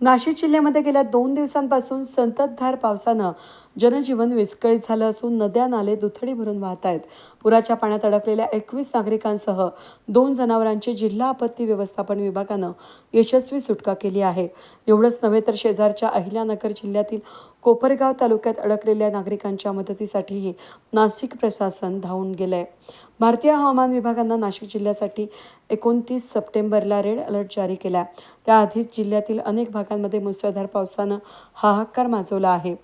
नाशिक जिल्ह्यामध्ये गेल्या दोन दिवसांपासून संततधार पावसानं जनजीवन विस्कळीत झालं असून नद्या नाले दुथडी भरून वाहत आहेत. पुराच्या पाण्यात अडकलेल्या एकवीस नागरिकांसह दोन जनावरांची जिल्हा आपत्ती व्यवस्थापन विभागानं यशस्वी सुटका केली आहे. एवढंच नव्हे तर शेजारच्या अहिल्यानगर जिल्ह्यातील कोपरगाव तालुक्यात अडकलेल्या नागरिकांच्या मदतीसाठीही नाशिक प्रशासन धावून गेलंय. भारतीय हवामान विभागानं नाशिक जिल्ह्यासाठी एकोणतीस सप्टेंबरला रेड अलर्ट जारी केला त्याआधीच जिल्ह्यातील अनेक भागांमध्ये मुसळधार पावसानं हाहाकार माजवला आहे.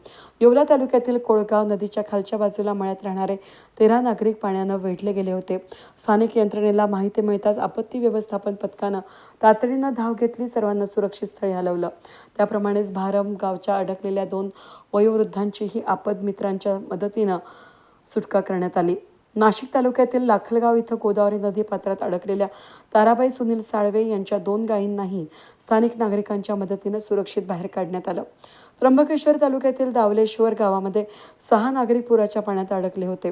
येवला तालुक्यातील कोळगाव नदीच्या खालच्या बाजूला मळ्यात राहणारे तेरा नागरिक पाण्यानं वेढले गेले होते. स्थानिक यंत्रणेला माहिती मिळताच आपत्ती व्यवस्थापन पथकानं तातडीनं धाव घेतली सर्वांना सुरक्षित स्थळी हलवलं. त्याप्रमाणेच भारम गावच्या अडकलेल्या दोन वयोवृद्धांचीही आपद मित्रांच्या मदतीनं सुटका करण्यात आली. नाशिक तालुक्यातील लाखलगाव इथं गोदावरी नदी पात्रात अडकलेल्या ताराबाई सुनील साळवे यांच्या दोन गायींनाही स्थानिक नागरिकांच्या मदतीनं सुरक्षित बाहेर काढण्यात आलं. त्र्यंबकेश्वर तालुक्यातील दावलेश्वर गावामध्ये सहा नागरिक पुराच्या पाण्यात अडकले होते.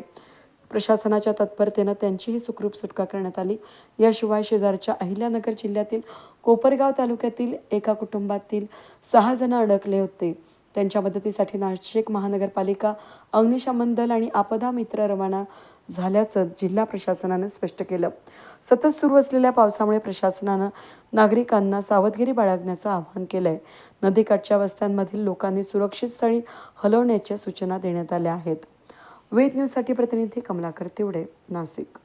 प्रशासनाच्या तत्परतेनं त्यांचीही सुखरूप सुटका करण्यात आली. याशिवाय शेजारच्या अहिल्यानगर जिल्ह्यातील कोपरगाव तालुक्यातील एका कुटुंबातील सहा जण अडकले होते. त्यांच्या मदतीसाठी नाशिक महानगरपालिका अग्निशमन दल आणि आपदा मित्र रवाना झाल्याचं जिल्हा प्रशासनानं स्पष्ट केलं. सतत सुरू असलेल्या पावसामुळे प्रशासनानं नागरिकांना सावधगिरी बाळगण्याचं आवाहन केलं आहे नदीकाठच्या वस्त्यांमधील लोकांनी सुरक्षित स्थळी हलवण्याच्या सूचना देण्यात आल्या आहेत. वेद न्यूजसाठी प्रतिनिधी कमलाकर तिवडे नाशिक.